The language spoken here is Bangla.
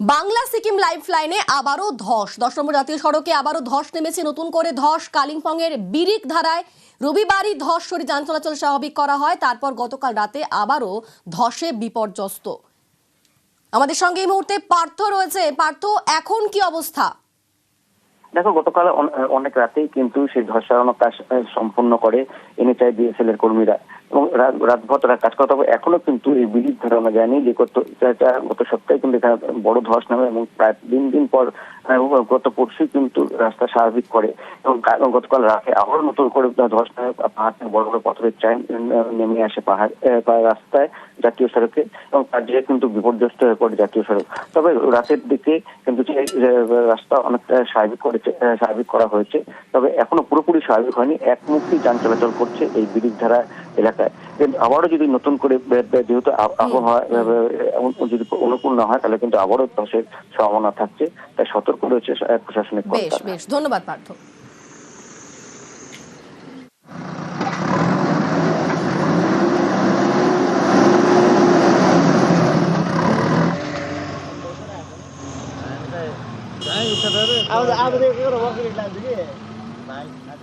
বাংলা সিকিম লাইফ লাইনে আবারও ধস। দশ নম্বর জাতীয় সড়কে আবারও ধস নেমেছে। নতুন করে ধস কালিম্পংয়ের বিরিক ধারায়। রবিবারই ধস সরি যান চলাচল স্বাভাবিক করা হয়। তারপর গতকাল রাতে আবারও ধসে বিপর্যস্ত। আমাদের সঙ্গে এই মুহূর্তে পার্থ রয়েছে। পার্থ, এখন কি অবস্থা? দেখো, গতকাল অন- অনেক রাতেই কিন্তু সেই ধস কাজ সম্পূর্ণ করে এনএচআই বিএসএল এর কর্মীরা এবং রাতভর তারা কাজ করা। হবে এখনও কিন্তু এই বিলিপ ধারণা যায়নি যে গত সপ্তাহে কিন্তু এখানে বড় ধস নামে এবং প্রায় দিন দিন পর গত পরশু কিন্তু রাস্তা স্বাভাবিক করে। এবং গতকাল রাতে আবার নতুন করে ধস পাহাড় বড় বড় পাথরের চাই নেমে আসে পাহাড় রাস্তায় জাতীয় সড়কে। এবং তার জেরে কিন্তু বিপর্যস্ত হয়ে পড়ে জাতীয় সড়ক। তবে রাতের দিকে কিন্তু রাস্তা অনেকটা স্বাভাবিক করেছে স্বাভাবিক করা হয়েছে। তবে এখনও পুরোপুরি স্বাভাবিক হয়নি। একমুখী যান চলাচল করছে এই বিরিকধারা এলাকায় কিন্তু আবারও যদি নতুন করে বে- বে- যেহেতু আব- আবহাওয়া আহ, এমন যদি অনুকূল না হয় তাহলে কিন্তু আবারও ধসের সম্ভাবনা থাকছে তাই সতর্ক রয়েছে আহ, প্রশাসনিক বেশ কর্তারা বেশ ধন্যবাদ পার্থ अब अब देखियो र वर्किङ लाग्छ कि भाइ